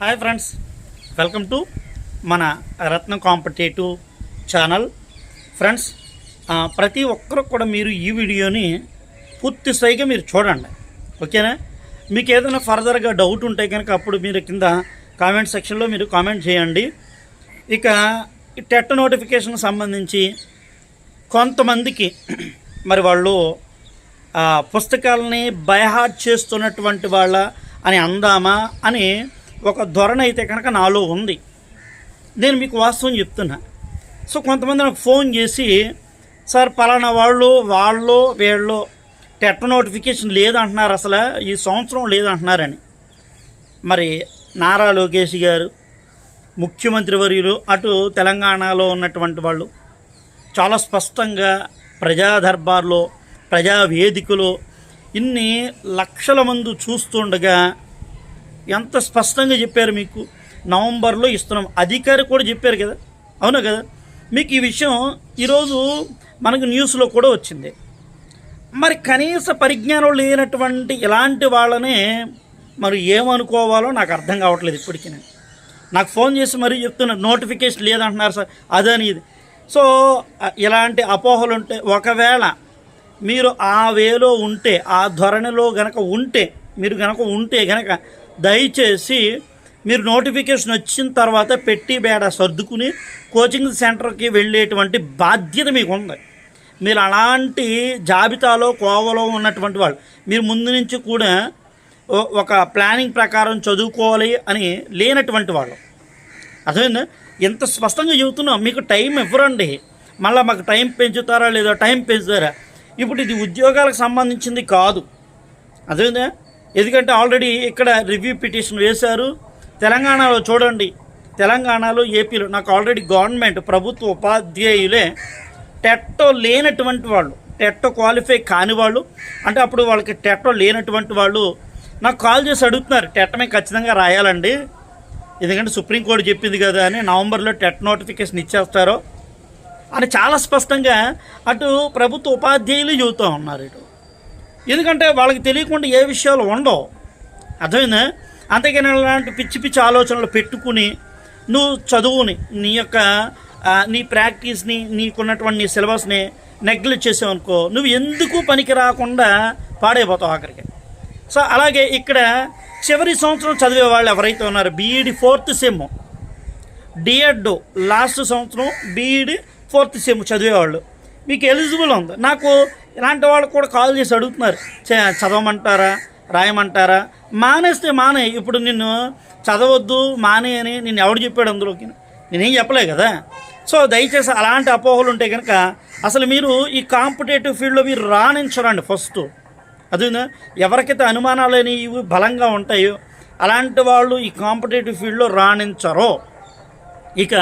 Hi friends welcome to మన రత్న competitive channel friends ప్రతి ఒక్కరు కూడా మీరు ఈ వీడియోని పూర్తి స్థాయిగా మీరు చూడండి. ఓకేనా మీకు ఏదైనా ఫర్దర్గా డౌట్ ఉంటే కనుక అప్పుడు మీరు కింద కామెంట్ సెక్షన్లో మీరు కామెంట్ చేయండి. ఇక టెట్ నోటిఫికేషన్ సంబంధించి కొంతమందికి మరి వాళ్ళు పుస్తకాలని బైహార్ట్ చేస్తున్నటువంటి వాళ్ళ అని అందామా అని ఒక ధోరణ అయితే కనుక నాలో ఉంది. నేను మీకు వాస్తవం చెప్తున్నా. సో కొంతమంది నాకు ఫోన్ చేసి సార్ పలానా వాళ్ళు వాళ్ళు వీళ్ళు టెట్ నోటిఫికేషన్ లేదంటున్నారు అసలు ఈ సంవత్సరం లేదంటున్నారని. మరి నారా లోకేష్ గారు ముఖ్యమంత్రి వర్యులు అటు తెలంగాణలో ఉన్నటువంటి వాళ్ళు చాలా స్పష్టంగా ప్రజా దర్బార్లో ప్రజా ఇన్ని లక్షల మంది చూస్తుండగా ఎంత స్పష్టంగా చెప్పారు మీకు? నవంబర్లో ఇస్తున్నాం. అధికారి కూడా చెప్పారు కదా? అవునా కదా? మీకు ఈ విషయం ఈరోజు మనకు న్యూస్లో కూడా వచ్చింది. మరి కనీస పరిజ్ఞానం లేనటువంటి ఇలాంటి వాళ్ళనే మరి ఏమనుకోవాలో నాకు అర్థం కావట్లేదు ఇప్పటికీ నేను. నాకు ఫోన్ చేసి మరీ చెప్తున్నారు నోటిఫికేషన్ లేదంటున్నారు సార్. అదని ఇది సో ఇలాంటి అపోహలు ఉంటే ఒకవేళ మీరు ఆ వేలో ఉంటే ఆ ధోరణిలో గనక ఉంటే మీరు గనక ఉంటే గనక దయచేసి మీరు నోటిఫికేషన్ వచ్చిన తర్వాత పెట్టి బేడ సర్దుకుని కోచింగ్ సెంటర్కి వెళ్ళేటువంటి బాధ్యత మీకు ఉంది మీరు అలాంటి జాబితాలో కోవలో ఉన్నటువంటి వాళ్ళు మీరు ముందు నుంచి కూడా ఒక ప్లానింగ్ ప్రకారం చదువుకోవాలి అని లేనటువంటి వాళ్ళు. అర్థమైందా? ఎంత స్పష్టంగా చెబుతున్నాం మీకు టైం ఇవ్వరండి. మళ్ళీ మాకు టైం పెంచుతారా లేదా టైం పెంచుతారా? ఇప్పుడు ఇది ఉద్యోగాలకు సంబంధించింది కాదు. అర్థమైందా? ఎందుకంటే ఆల్రెడీ ఇక్కడ రివ్యూ పిటిషన్ వేశారు. తెలంగాణలో చూడండి. తెలంగాణలో ఏపీలో నాకు ఆల్రెడీ గవర్నమెంట్ ప్రభుత్వ ఉపాధ్యాయులే టెట్టో లేనటువంటి వాళ్ళు టెట్టో క్వాలిఫై కాని వాళ్ళు అంటే అప్పుడు వాళ్ళకి టెట్టో లేనటువంటి వాళ్ళు నాకు కాల్ చేసి అడుగుతున్నారు టెట్ మేము ఖచ్చితంగా రాయాలండి. ఎందుకంటే సుప్రీంకోర్టు చెప్పింది కదా అని నవంబర్లో టెట్ నోటిఫికేషన్ ఇచ్చేస్తారో అని చాలా స్పష్టంగా అటు ప్రభుత్వ ఉపాధ్యాయులు చెబుతూ ఉన్నారు ఇటు. ఎందుకంటే వాళ్ళకి తెలియకుండా ఏ విషయాలు ఉండవు. అర్థమైందా? అంతేగాని అలాంటి పిచ్చి పిచ్చి ఆలోచనలు పెట్టుకుని నువ్వు చదువుని నీ యొక్క నీ ప్రాక్టీస్ని నీకున్నటువంటి నీ సిలబస్ని నెగ్లెక్ట్ చేసావనుకో నువ్వు ఎందుకు పనికి రాకుండా పాడైపోతావు ఆఖరికి? సో అలాగే ఇక్కడ చివరి సంవత్సరం చదివే వాళ్ళు ఎవరైతే ఉన్నారో BEd fourth sem. DEd last సంవత్సరం బీఈడి ఫోర్త్ సెమ్ చదివేవాళ్ళు మీకు ఎలిజిబుల్ ఉంది. నాకు ఇలాంటి వాళ్ళు కూడా కాల్ చేసి అడుగుతున్నారు. చదవమంటారా? రాయమంటారా? మానేస్తే మానే. ఇప్పుడు నిన్ను చదవద్దు మానే అని నేను ఎవడు చెప్పాడు అందులోకి? నేనేం చెప్పలే కదా. సో దయచేసి అలాంటి అపోహలు ఉంటే కనుక అసలు మీరు ఈ కాంపిటేటివ్ ఫీల్డ్లో మీరు రాణించరండి ఫస్ట్. అది ఎవరికైతే అనుమానాలు అనేవి బలంగా ఉంటాయో అలాంటి వాళ్ళు ఈ కాంపిటేటివ్ ఫీల్డ్లో రాణించరో. ఇక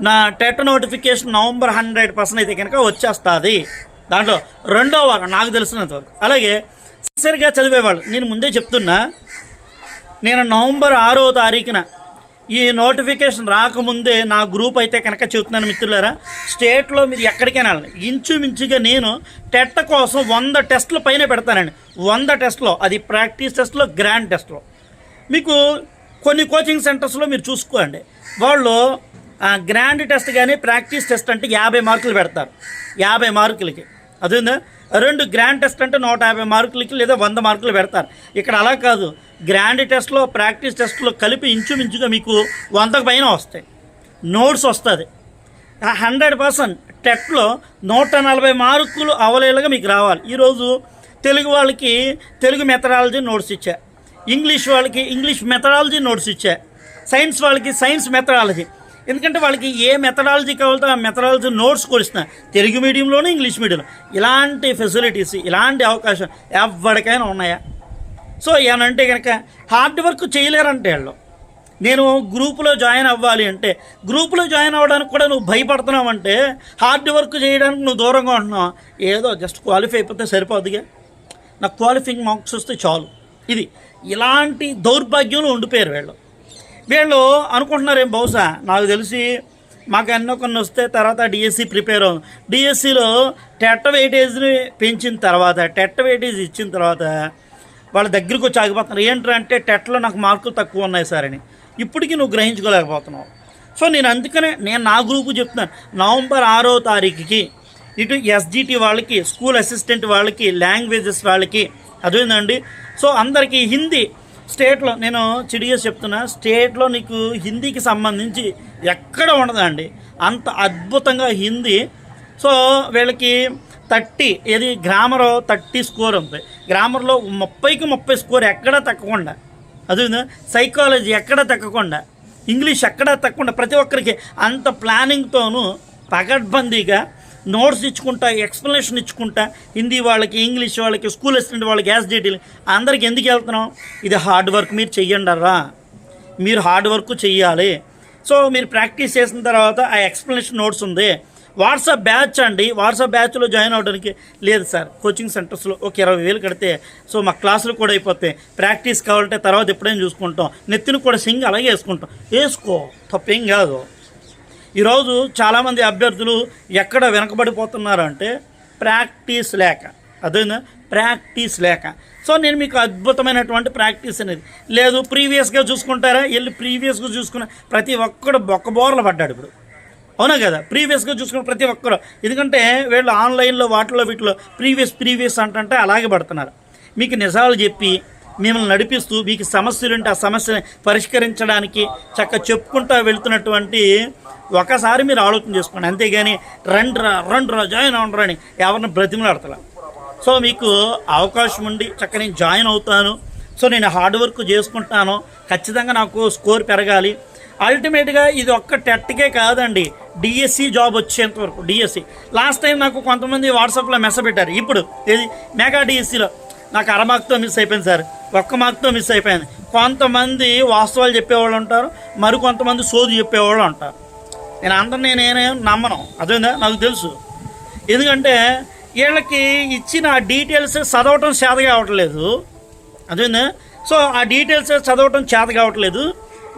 నా TET notification November hundred percent అయితే కనుక వచ్చేస్తుంది. దాంట్లో రెండో వారం నాకు తెలిసినంత వరకు. అలాగే సరిగా చదివేవాళ్ళు నేను ముందే చెప్తున్నా నేను నవంబర్ ఆరో తారీఖున ఈ నోటిఫికేషన్ రాకముందే నా గ్రూప్ అయితే కనుక చెబుతున్నాను మిత్రులారా స్టేట్లో మీరు ఎక్కడికైనా వెళ్ళండి. ఇంచుమించుగా నేను టెట్ కోసం వంద టెస్టుల పైన పెడతానండి. వంద టెస్ట్లో అది ప్రాక్టీస్ టెస్ట్లో గ్రాండ్ టెస్ట్లో మీకు కొన్ని కోచింగ్ సెంటర్స్లో మీరు చూసుకోండి. వాళ్ళు గ్రాండ్ టెస్ట్ కానీ ప్రాక్టీస్ టెస్ట్ అంటే యాభై మార్కులు పెడతారు. యాభై మార్కులకి. అదేందా రెండు గ్రాండ్ టెస్ట్ అంటే నూట యాభై మార్కులకి లేదా వంద మార్కులు పెడతారు. ఇక్కడ అలా కాదు. గ్రాండ్ టెస్ట్లో ప్రాక్టీస్ టెస్ట్లో కలిపి ఇంచుమించుగా మీకు వందకు పైన వస్తాయి. నోట్స్ వస్తుంది. హండ్రెడ్ పర్సెంట్ టెట్లో నూట నలభై మార్కులు అవలేలుగా మీకు రావాలి. ఈరోజు తెలుగు వాళ్ళకి తెలుగు మెథడాలజీ నోట్స్ ఇచ్చా. ఇంగ్లీష్ వాళ్ళకి ఇంగ్లీష్ మెథడాలజీ నోట్స్ ఇచ్చా. సైన్స్ వాళ్ళకి సైన్స్ మెథడాలజీ ఎందుకంటే వాళ్ళకి ఏ మెథడాలజీ కావాలో ఆ మెథడాలజీ నోట్స్ కొలిస్తున్నా. తెలుగు మీడియంలోనే ఇంగ్లీష్ మీడియంలో ఇలాంటి ఫెసిలిటీస్ ఇలాంటి అవకాశం ఎవరికైనా ఉన్నాయా? సో ఏమంటే కనుక హార్డ్ వర్క్ చేయలేరంటే వాళ్ళు. నేను గ్రూపులో జాయిన్ అవ్వాలి అంటే గ్రూపులో జాయిన్ అవ్వడానికి కూడా నువ్వు భయపడుతున్నావు అంటే హార్డ్ వర్క్ చేయడానికి నువ్వు దూరంగా ఉంటున్నావు? ఏదో జస్ట్ క్వాలిఫై అయిపోతే సరిపోదుగా నాకు క్వాలిఫైయింగ్ మార్క్స్ వస్తే చాలు. ఇది. ఇలాంటి దౌర్భాగ్యంలో ఉండిపోయారు వీళ్ళు. వీళ్ళు అనుకుంటున్నారేం బహుశా? నాకు తెలిసి మాకు ఎన్నో కొన్ని వస్తే తర్వాత డిఎస్సి ప్రిపేర్ అవుతుంది డిఎస్సిలో టెట్ వెయిటేజ్ని పెంచిన తర్వాత టెట్ వెయిటేజ్ ఇచ్చిన తర్వాత వాళ్ళ దగ్గరికి వచ్చి ఆగిపోతున్నారు. ఏంటంటే టెట్లో నాకు మార్కులు తక్కువ ఉన్నాయి సార్ అని. ఇప్పటికీ నువ్వు గ్రహించుకోలేకపోతున్నావు. సో నేను అందుకనే నేను నా గ్రూపు చెప్తున్నాను. నవంబర్ ఆరో తారీఖుకి ఇటు ఎస్జిటి వాళ్ళకి స్కూల్ అసిస్టెంట్ వాళ్ళకి లాంగ్వేజెస్ వాళ్ళకి అదేందండి? సో అందరికీ హిందీ స్టేట్లో నేను చిడిగేసి చెప్తున్నా స్టేట్లో నీకు హిందీకి సంబంధించి ఎక్కడ ఉండదండి. అంత అద్భుతంగా హిందీ. సో వీళ్ళకి థర్టీ ఏది గ్రామర్ థర్టీ స్కోర్ ఉంది. గ్రామర్లో ముప్పైకి ముప్పై స్కోర్ ఎక్కడా తగ్గకుండా అది సైకాలజీ ఎక్కడ తగ్గకుండా ఇంగ్లీష్ ఎక్కడా తగ్గకుండా ప్రతి ఒక్కరికి అంత ప్లానింగ్తోనూ పగడ్బందీగా నోట్స్ ఇచ్చుకుంటా ఎక్స్ప్లెనేషన్ ఇచ్చుకుంటా హిందీ వాళ్ళకి ఇంగ్లీష్ వాళ్ళకి స్కూల్ అసిస్టెంట్ వాళ్ళకి గ్యాస్ డీటెయిల్ అందరికి ఎందుకు వెళ్తున్నాం? ఇది హార్డ్ వర్క్ మీరు చెయ్యండరా మీరు హార్డ్ వర్క్ చెయ్యాలి. సో మీరు ప్రాక్టీస్ చేసిన తర్వాత ఆ ఎక్స్ప్లెనేషన్ నోట్స్ ఉంది. వాట్సాప్ బ్యాచ్ అండి. వాట్సాప్ బ్యాచ్లో జాయిన్ అవ్వడానికి లేదు సార్. కోచింగ్ సెంటర్స్లో ఒక ఇరవై వేలు కడితే సో మా క్లాసులు కూడా అయిపోతాయి. ప్రాక్టీస్ కావాలంటే తర్వాత ఎప్పుడైనా చూసుకుంటాం. నెత్తిని కూడా సింగ్ అలాగే వేసుకుంటాం. వేసుకో తప్పేం కాదు. ఈరోజు చాలామంది అభ్యర్థులు ఎక్కడ వెనకబడిపోతున్నారు అంటే ప్రాక్టీస్ లేక. అదేనా ప్రాక్టీస్ లేక. సో నేను మీకు అద్భుతమైనటువంటి ప్రాక్టీస్ అనేది. లేదు ప్రీవియస్గా చూసుకుంటారా? వెళ్ళి ప్రీవియస్గా చూసుకున్న ప్రతి ఒక్కడు బొక్కబోర్లు పడ్డాడు ఇప్పుడు. అవునా కదా? ప్రీవియస్గా చూసుకున్న ప్రతి ఒక్కరు. ఎందుకంటే వీళ్ళు ఆన్లైన్లో వాటిలో వీటిలో ప్రీవియస్ ప్రీవియస్ అంటే అలాగే పడుతున్నారు. మీకు నిజాలు చెప్పి మిమ్మల్ని నడిపిస్తూ మీకు సమస్యలు ఉంటే ఆ సమస్యని పరిష్కరించడానికి చక్క చెప్పుకుంటూ వెళ్తున్నటువంటి ఒకసారి మీరు ఆలోచన చేసుకోండి. అంతేగాని రండి రా రండి రా జాయిన్ అవ్వండి అని ఎవరిని బ్రతిమలాడతలా. సో మీకు అవకాశం ఉండి చక్క నేను జాయిన్ అవుతాను. సో నేను హార్డ్ వర్క్ చేసుకుంటాను ఖచ్చితంగా నాకు స్కోర్ పెరగాలి. అల్టిమేట్గా ఇది ఒక్క టెట్కే కాదండి. డిఎస్సి జాబ్ వచ్చేంత వరకు డిఎస్సి. లాస్ట్ టైం నాకు కొంతమంది వాట్సాప్లో మెసేజ్ పెట్టారు. ఇప్పుడు ఏది? మెగా డిఎస్సిలో. నాకు అర మార్క్తో మిస్ అయిపోయింది సార్. ఒక్క మార్క్తో మిస్ అయిపోయింది. కొంతమంది వాస్తవాలు చెప్పేవాళ్ళు ఉంటారు. మరికొంతమంది సోది చెప్పేవాళ్ళు ఉంటారు. నేను అందరినీ నేనేం నమ్మను. అదేందా నాకు తెలుసు. ఎందుకంటే వీళ్ళకి ఇచ్చిన ఆ డీటెయిల్స్ చదవటం చేత కావట్లేదు అదేందా సో ఆ డీటెయిల్స్ చదవటం చేత కావట్లేదు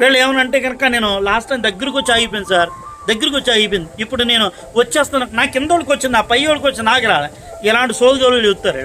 వీళ్ళు ఏమనంటే కనుక నేను లాస్ట్ టైం దగ్గరకు వచ్చి ఆగిపోయింది సార్. దగ్గరకు వచ్చి ఆగిపోయింది ఇప్పుడు నేను వచ్చేస్తాను నా కింద వాళ్ళకి వచ్చింది ఆ పై వాళ్ళకి వచ్చి నాకు రాలే. ఇలాంటి సోదరులు చెబుతారు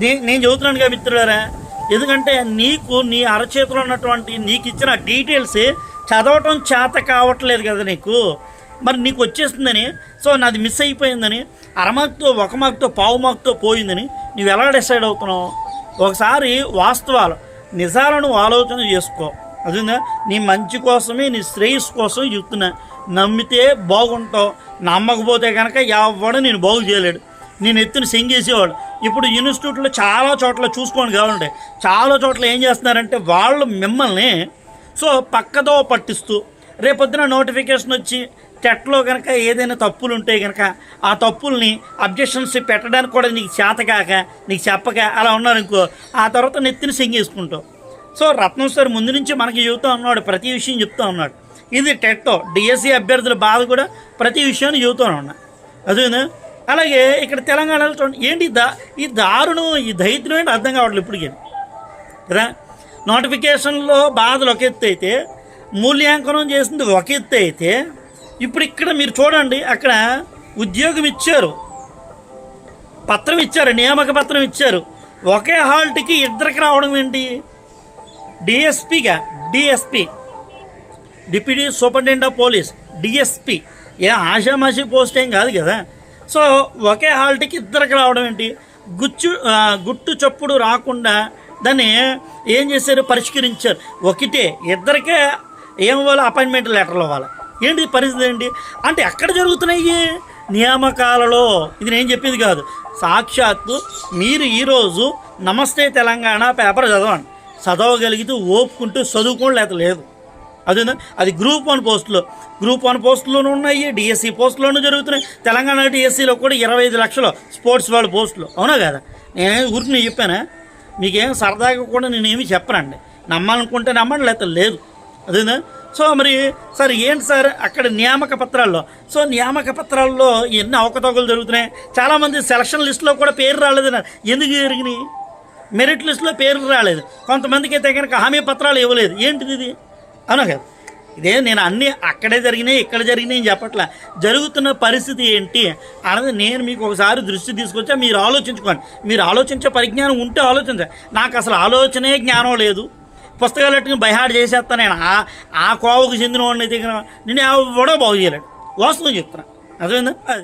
నే నేను కదా మిత్రులారా ఎందుకంటే నీకు నీ అరచేతిలో ఉన్నటువంటి నీకు ఇచ్చిన డీటెయిల్స్ చదవటం చేత కావట్లేదు కదా నీకు? మరి నీకు వచ్చేస్తుందని సో నాది మిస్ అయిపోయిందని అరమార్క్తో ఒక మార్క్తో పావు మార్క్తో పోయిందని నువ్వు ఎలా డిసైడ్ అవుతున్నావు? ఒకసారి వాస్తవాలు నిజాలను ఆలోచన చేసుకో. అదేందా నీ మంచి కోసమే నీ శ్రేయస్సు కోసం చెప్తున్నా నమ్మితే బాగుంటావు. నమ్మకపోతే కనుక ఎవడు నేను బాగు చేయలేడు. నేను ఎత్తున సెంగేసేవాడు. ఇప్పుడు ఇన్స్టిట్యూట్లో చాలా చోట్ల చూసుకోండి కావాలంటే. చాలా చోట్ల ఏం చేస్తున్నారంటే వాళ్ళు మిమ్మల్ని సో పక్కదో పట్టిస్తూ రేపొద్దున నోటిఫికేషన్ వచ్చి టెట్లో కనుక ఏదైనా తప్పులు ఉంటే కనుక ఆ తప్పుల్ని అబ్జెక్షన్స్ పెట్టడానికి కూడా నీకు చేతకాక నీకు చెప్పక అలా ఉన్నారు ఆ తర్వాత నెత్తిని సింగేసుకుంటావు సో రత్నం సార్ ముందు నుంచి మనకి చెబుతూ ఉన్నాడు ప్రతి విషయం చెప్తూ ఉన్నాడు. ఇది టెట్టో డిఎస్సి అభ్యర్థుల బాధ కూడా ప్రతి విషయాన్ని చెబుతూ ఉన్నా. అదేనా? అలాగే ఇక్కడ తెలంగాణలో చూడండి ఏంటి దా ఈ దారుణం ఈ దరిద్రం ఏంటి అర్థం కావట్లేదు ఇప్పటికే. కదా? నోటిఫికేషన్లో బాధలు ఒక ఎత్తు అయితే మూల్యాంకనం చేసింది ఒక ఎత్తు అయితే ఇప్పుడు ఇక్కడ మీరు చూడండి అక్కడ ఉద్యోగం ఇచ్చారు. పత్రం ఇచ్చారు నియామక పత్రం ఇచ్చారు. ఒకే హాల్ట్కి ఇద్దరికి రావడం ఏంటి? డిఎస్పిగా DSP. Deputy superintendent of police DSP. ఏ ఆషామాషి పోస్ట్ ఏం కాదు కదా. సో ఒకే హాల్ట్కి ఇద్దరికి రావడం ఏంటి? గుచ్చు గుట్టు చప్పుడు రాకుండా దాన్ని ఏం చేశారు? పరిష్కరించారు. ఒకటే ఇద్దరికే ఏమవ్వాలి అపాయింట్మెంట్ లెటర్లు ఇవ్వాలి. ఏంటి పరిస్థితి ఏంటి? అంటే ఎక్కడ జరుగుతున్నాయి? నియామకాలలో. ఇది నేను చెప్పేది కాదు. సాక్షాత్తు మీరు ఈరోజు నమస్తే తెలంగాణ పేపర్ చదవండి. చదవగలిగితే ఓపుకుంటూ చదువుకోండి లేక లేదు. అదేనా అది గ్రూప్ వన్ పోస్టులు. గ్రూప్ వన్ పోస్టులోనూ ఉన్నాయి. డిఎస్సి పోస్టులోనూ జరుగుతున్నాయి. తెలంగాణ డిఎస్సిలో కూడా ఇరవై ఐదు లక్షలు స్పోర్ట్స్ వాళ్ళ పోస్టులు. అవునా కదా? నేనే ఊరికి నేను చెప్పానా? మీకేం సరదాగా కూడా నేనేమి చెప్పనండి. నమ్మాలనుకుంటే నమ్మండి లేకపోతే లేదు. అదేనా సో మరి సార్ ఏంటి సార్ అక్కడ నియామక పత్రాల్లో? సో నియామక పత్రాల్లో ఎన్ని అవకతవకలు జరుగుతున్నాయి? చాలామంది సెలక్షన్ లిస్టులో కూడా పేరు రాలేదన్నారు ఎందుకు జరిగినాయి? మెరిట్ లిస్టులో పేర్లు రాలేదు. కొంతమందికి అయితే కనుక హామీ పత్రాలు ఇవ్వలేదు. ఏంటిది ఇది? అవునా కదా? ఇదే నేను అన్నీ అక్కడే జరిగినాయి ఇక్కడ జరిగినాయి అని చెప్పట్లా. జరుగుతున్న పరిస్థితి ఏంటి? అన్నది నేను మీకు ఒకసారి దృష్టి తీసుకొచ్చా మీరు ఆలోచించుకోండి. మీరు ఆలోచించే పరిజ్ఞానం ఉంటే ఆలోచించండి. నాకు అసలు ఆలోచనే జ్ఞానం లేదు. పుస్తకాలు పెట్టుకుని బైహాడ్ చేసేస్తాను నేను. ఆ ఆ కోవకు చెందిన వాడిని దగ్గర నేను ఎవడో బాగు చేయలేడు. వాస్తవం చెప్తున్నా. అర్థమైందా? అది